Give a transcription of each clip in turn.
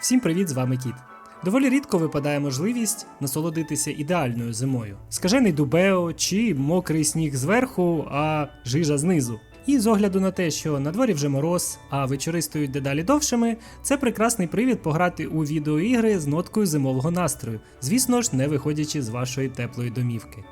Всім привіт, з вами Кіт. Доволі рідко випадає можливість насолодитися ідеальною зимою. Скажений дубео чи мокрий сніг зверху, а жижа знизу. І з огляду на те, що на дворі вже мороз, а вечори стають дедалі довшими, це прекрасний привід пограти у відеоігри з ноткою зимового настрою, звісно ж, не виходячи з вашої теплої домівки.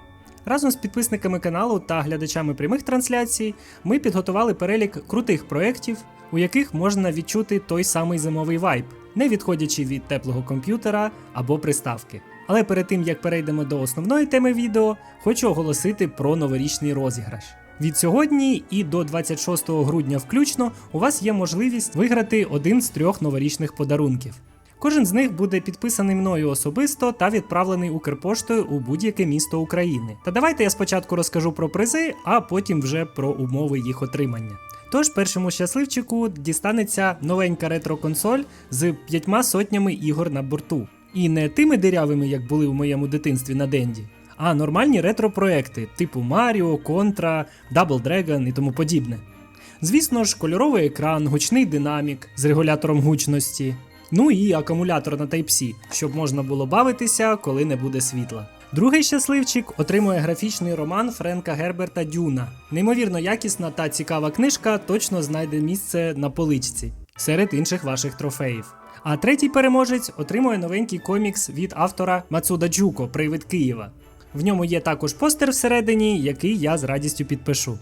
Разом з підписниками каналу та глядачами прямих трансляцій ми підготували перелік крутих проєктів, у яких можна відчути той самий зимовий вайб, не відходячи від теплого комп'ютера або приставки. Але перед тим як перейдемо до основної теми відео, хочу оголосити про новорічний розіграш. Від сьогодні і до 26 грудня включно у вас є можливість виграти один з трьох новорічних подарунків. Кожен з них буде підписаний мною особисто та відправлений Укрпоштою у будь-яке місто України. Та давайте я спочатку розкажу про призи, а потім вже про умови їх отримання. Тож першому щасливчику дістанеться новенька ретро-консоль з п'ятьма сотнями ігор на борту. І не тими дирявими, як були у моєму дитинстві на Денді, а нормальні ретро-проекти типу Mario, Contra, Double Dragon і тому подібне. Звісно ж, кольоровий екран, гучний динамік з регулятором гучності, ну і акумулятор на Type-C, щоб можна було бавитися, коли не буде світла. Другий щасливчик отримує графічний роман Френка Герберта Дюна. Неймовірно якісна та цікава книжка точно знайде місце на поличці серед інших ваших трофеїв. А третій переможець отримує новенький комікс від автора Мацуда Джуко Привид Києва. В ньому є також постер всередині, який я з радістю підпишу.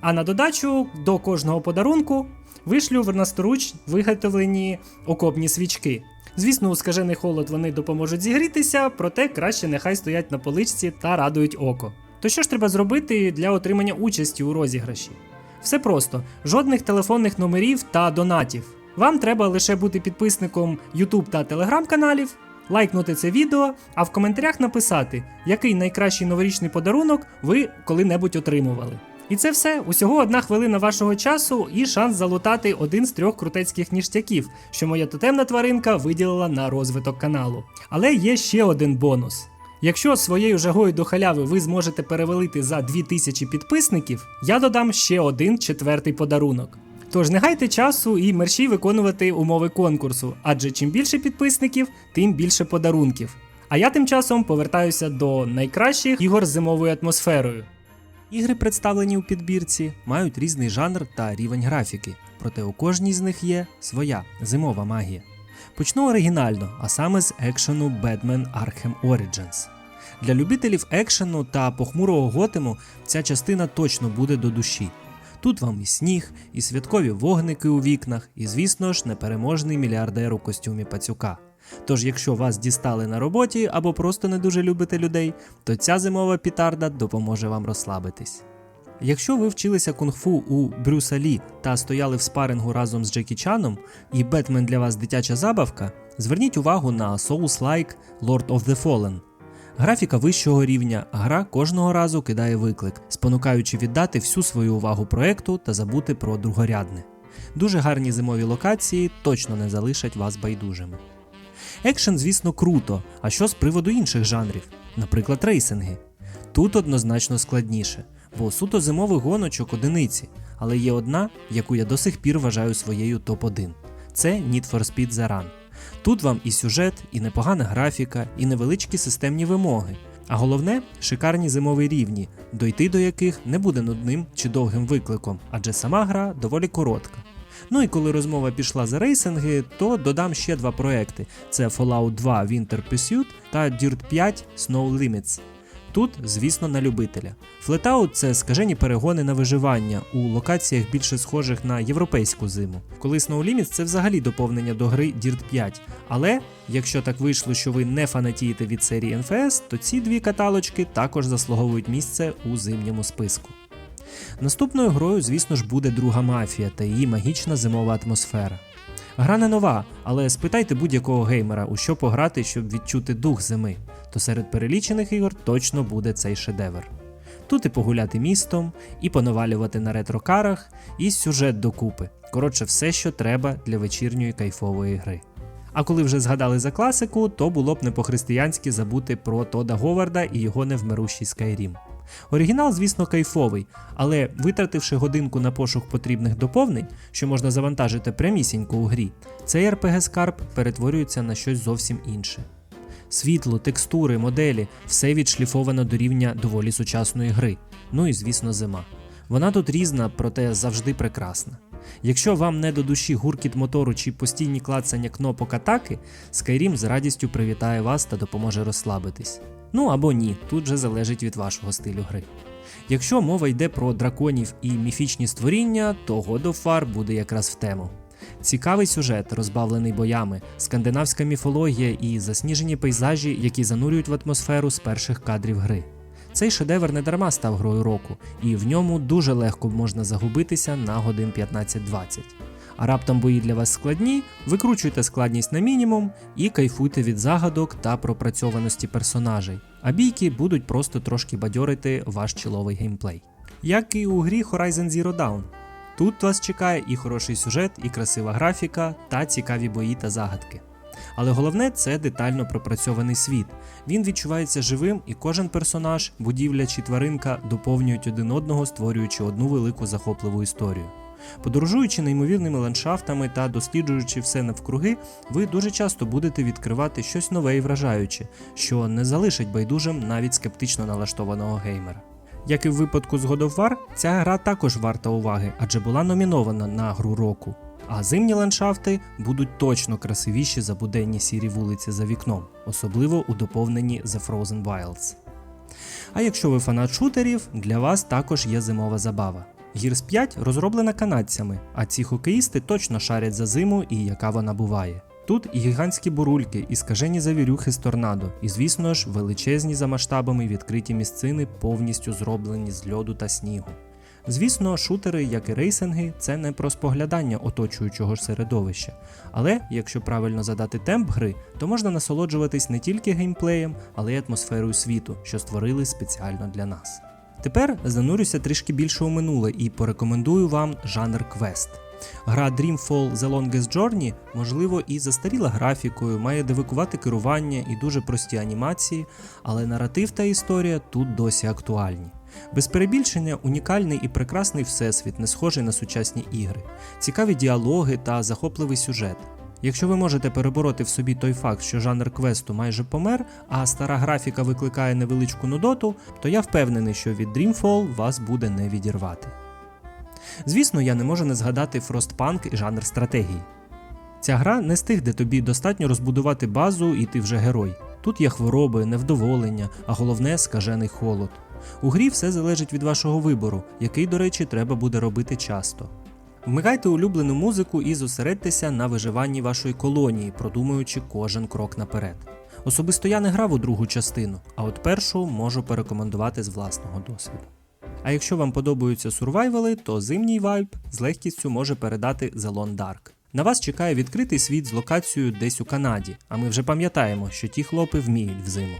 А на додачу до кожного подарунку вишлю в насторуч виготовлені окопні свічки. Звісно, у скажений холод вони допоможуть зігрітися, проте краще нехай стоять на поличці та радують око. То що ж треба зробити для отримання участі у розіграші? Все просто: жодних телефонних номерів та донатів. Вам треба лише бути підписником YouTube та Telegram каналів, лайкнути це відео, а в коментарях написати, який найкращий новорічний подарунок ви коли-небудь отримували. І це все. Усього одна хвилина вашого часу і шанс залутати один з трьох крутецьких ніштяків, що моя тотемна тваринка виділила на розвиток каналу. Але є ще один бонус. Якщо своєю жагою до халяви ви зможете перевелити за 2000 підписників, я додам ще один четвертий подарунок. Тож не гайте часу і мерщій виконувати умови конкурсу, адже чим більше підписників, тим більше подарунків. А я тим часом повертаюся до найкращих ігор з зимовою атмосферою. Ігри, представлені у підбірці, мають різний жанр та рівень графіки, проте у кожній з них є своя зимова магія. Почну оригінально, а саме з екшену Batman Arkham Origins. Для любителів екшену та похмурого готему ця частина точно буде до душі. Тут вам і сніг, і святкові вогники у вікнах, і, звісно ж, непереможний мільярдер у костюмі пацюка. Тож, якщо вас дістали на роботі або просто не дуже любите людей, то ця зимова пітарда допоможе вам розслабитись. Якщо ви вчилися кунг-фу у Брюса Лі та стояли в спарингу разом з Джекі Чаном, і Бетмен для вас дитяча забавка, зверніть увагу на Souls-like Lord of the Fallen. Графіка вищого рівня, гра кожного разу кидає виклик, спонукаючи віддати всю свою увагу проекту та забути про другорядне. Дуже гарні зимові локації точно не залишать вас байдужими. Екшен, звісно, круто. А що з приводу інших жанрів, наприклад, рейсинги? Тут однозначно складніше, бо суто зимових гоночок одиниці, але є одна, яку я до сих пір вважаю своєю топ-1. Це Need for Speed The Run. Тут вам і сюжет, і непогана графіка, і невеличкі системні вимоги. А головне шикарні зимові рівні, дойти до яких не буде нудним чи довгим викликом, адже сама гра доволі коротка. Ну і коли розмова пішла за рейсинги, то додам ще два проекти: це Fallout 2 Winter Pursuit та Dirt 5 Snow Limits. Тут, звісно, на любителя. Flatout – це скажені перегони на виживання у локаціях більше схожих на європейську зиму. Коли Snow Limits – це взагалі доповнення до гри Dirt 5. Але якщо так вийшло, що ви не фанатієте від серії NFS, то ці дві каталочки також заслуговують місце у зимньому списку. Наступною грою, звісно ж, буде друга мафія та її магічна зимова атмосфера. Гра не нова, але спитайте будь-якого геймера, у що пограти, щоб відчути дух зими, то серед перелічених ігор точно буде цей шедевр. Тут і погуляти містом, і понавалювати на ретрокарах, і сюжет докупи. Коротше, все, що треба для вечірньої кайфової гри. А коли вже згадали за класику, то було б не по-християнськи забути про Тода Говарда і його невмирущий Skyrim. Оригінал, звісно, кайфовий, але витративши годинку на пошук потрібних доповнень, що можна завантажити прямісінько у грі, цей RPG скарб перетворюється на щось зовсім інше. Світло, текстури, моделі все відшліфовано до рівня доволі сучасної гри. Ну і звісно, зима. Вона тут різна, проте завжди прекрасна. Якщо вам не до душі гуркіт мотору чи постійні клацання кнопок атаки, Skyrim з радістю привітає вас та допоможе розслабитись. Ну або ні, тут вже залежить від вашого стилю гри. Якщо мова йде про драконів і міфічні створіння, то God of War буде якраз в тему. Цікавий сюжет, розбавлений боями, скандинавська міфологія і засніжені пейзажі, які занурюють в атмосферу з перших кадрів гри. Цей шедевр не дарма став грою року, і в ньому дуже легко можна загубитися на годин 15-20. А раптом бої для вас складні, викручуйте складність на мінімум і кайфуйте від загадок та пропрацьованості персонажей. А бійки будуть просто трошки бадьорити ваш чоловий геймплей. Як і у грі Horizon Zero Dawn. Тут вас чекає і хороший сюжет, і красива графіка, та цікаві бої та загадки. Але головне це детально пропрацьований світ. Він відчувається живим, і кожен персонаж, будівля чи тваринка доповнюють один одного, створюючи одну велику захопливу історію. Подорожуючи неймовірними ландшафтами та досліджуючи все навкруги, ви дуже часто будете відкривати щось нове і вражаюче, що не залишить байдужим навіть скептично налаштованого геймера. Як і в випадку з God of War, ця гра також варта уваги, адже була номінована на гру року. А зимні ландшафти будуть точно красивіші за буденні сірі вулиці за вікном, особливо у доповненні The Frozen Wilds. А якщо ви фанат шутерів, для вас також є зимова забава. Gears 5 розроблена канадцями, а ці хокеїсти точно шарять за зиму і яка вона буває. Тут і гігантські бурульки, і скажені завірюхи з торнадо, і, звісно ж, величезні за масштабами відкриті місцини, повністю зроблені з льоду та снігу. Звісно, шутери, як і рейсинги, це не про споглядання оточуючого ж середовища. Але якщо правильно задати темп гри, то можна насолоджуватись не тільки геймплеєм, але й атмосферою світу, що створили спеціально для нас. Тепер занурюся трішки більше у минуле і порекомендую вам жанр квест. Гра Dreamfall The Longest Journey, можливо, і застаріла графікою, має дивикувати керування і дуже прості анімації, але наратив та історія тут досі актуальні. Без перебільшення унікальний і прекрасний всесвіт, не схожий на сучасні ігри, цікаві діалоги та захопливий сюжет. Якщо ви можете перебороти в собі той факт, що жанр квесту майже помер, а стара графіка викликає невеличку нудоту, то я впевнений, що від Dreamfall вас буде не відірвати. Звісно, я не можу не згадати Frostpunk і жанр стратегії. Ця гра не з тих, де тобі достатньо розбудувати базу і ти вже герой. Тут є хвороби, невдоволення, а головне скажений холод. У грі все залежить від вашого вибору, який, до речі, треба буде робити часто. Вмикайте улюблену музику і зосередьтеся на виживанні вашої колонії, продумуючи кожен крок наперед. Особисто я не грав у другу частину, а от першу можу порекомендувати з власного досвіду. А якщо вам подобаються сурвайвали, то зимній вайб з легкістю може передати The Lone Dark. На вас чекає відкритий світ з локацією десь у Канаді, а ми вже пам'ятаємо, що ті хлопи вміють взиму.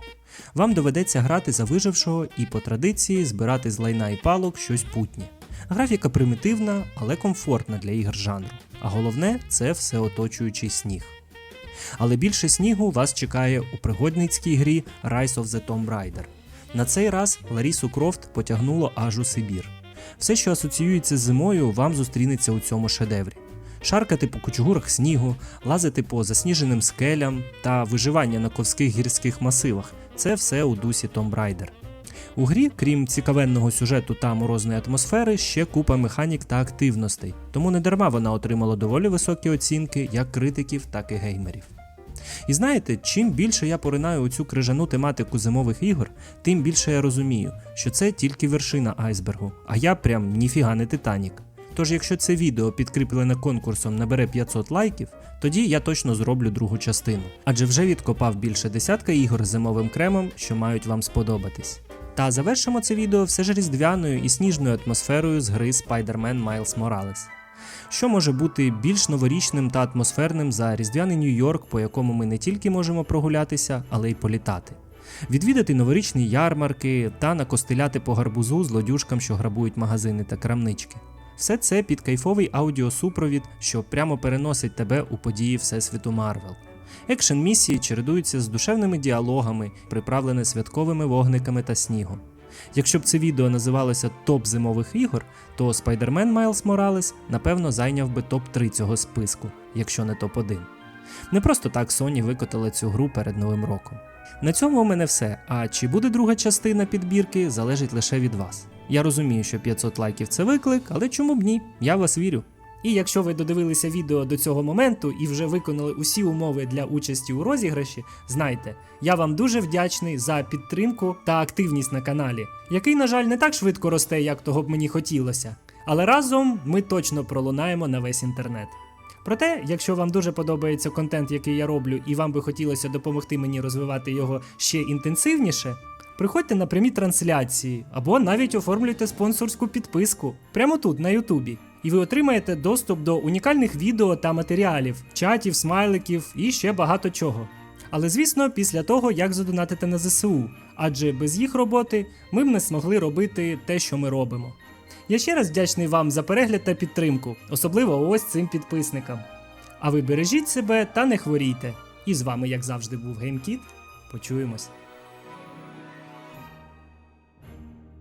Вам доведеться грати за вижившого і по традиції збирати з лайна і палок щось путнє. Графіка примітивна, але комфортна для ігр жанру. А головне це все оточуючий сніг. Але більше снігу вас чекає у пригодницькій грі Rise of the Tomb Raider. На цей раз Ларісу Крофт потягнуло аж у Сибір. Все, що асоціюється з зимою, вам зустрінеться у цьому шедеврі. Шаркати по кучугурах снігу, лазити по засніженим скелям та виживання на ковських гірських масивах це все у дусі Tomb Raider. У грі, крім цікавенного сюжету та морозної атмосфери, ще купа механік та активностей, тому не дарма вона отримала доволі високі оцінки як критиків, так і геймерів. І знаєте, чим більше я поринаю у цю крижану тематику зимових ігор, тим більше я розумію, що це тільки вершина айсбергу, а я прям ніфіга не Титанік. Тож, якщо це відео підкріплене конкурсом набере 500 лайків, тоді я точно зроблю другу частину, адже вже відкопав більше десятка ігор з зимовим кремом, що мають вам сподобатись. Та завершимо це відео все ж різдвяною і сніжною атмосферою з гри Spider-Man Miles Morales. Що може бути більш новорічним та атмосферним за різдвяний Нью-Йорк, по якому ми не тільки можемо прогулятися, але й політати. Відвідати новорічні ярмарки та накостеляти по гарбузу злодюжкам, що грабують магазини та крамнички. Все це під кайфовий аудіосупровід, що прямо переносить тебе у події Всесвіту Марвел. Екшен місії чередуються з душевними діалогами, приправлені святковими вогниками та снігом. Якщо б це відео називалося Топ зимових ігор, то Spider-Man Miles Morales напевно зайняв би топ-3 цього списку, якщо не топ-1. Не просто так Sony викотала цю гру перед Новим роком. На цьому у мене все. А чи буде друга частина підбірки, залежить лише від вас. Я розумію, що 500 лайків це виклик, але чому б ні? Я вас вірю. І якщо ви додивилися відео до цього моменту і вже виконали усі умови для участі у розіграші, знайте, я вам дуже вдячний за підтримку та активність на каналі, який, на жаль, не так швидко росте, як того б мені хотілося. Але разом ми точно пролунаємо на весь інтернет. Проте, якщо вам дуже подобається контент, який я роблю, і вам би хотілося допомогти мені розвивати його ще інтенсивніше, приходьте на прямі трансляції або навіть оформлюйте спонсорську підписку прямо тут, на Ютубі. І ви отримаєте доступ до унікальних відео та матеріалів, чатів, смайликів і ще багато чого. Але звісно, після того, як задонатити на ЗСУ, адже без їх роботи ми б не змогли робити те, що ми робимо. Я ще раз вдячний вам за перегляд та підтримку, особливо ось цим підписникам. А ви бережіть себе та не хворійте. І з вами, як завжди, був GameKit. Почуємось.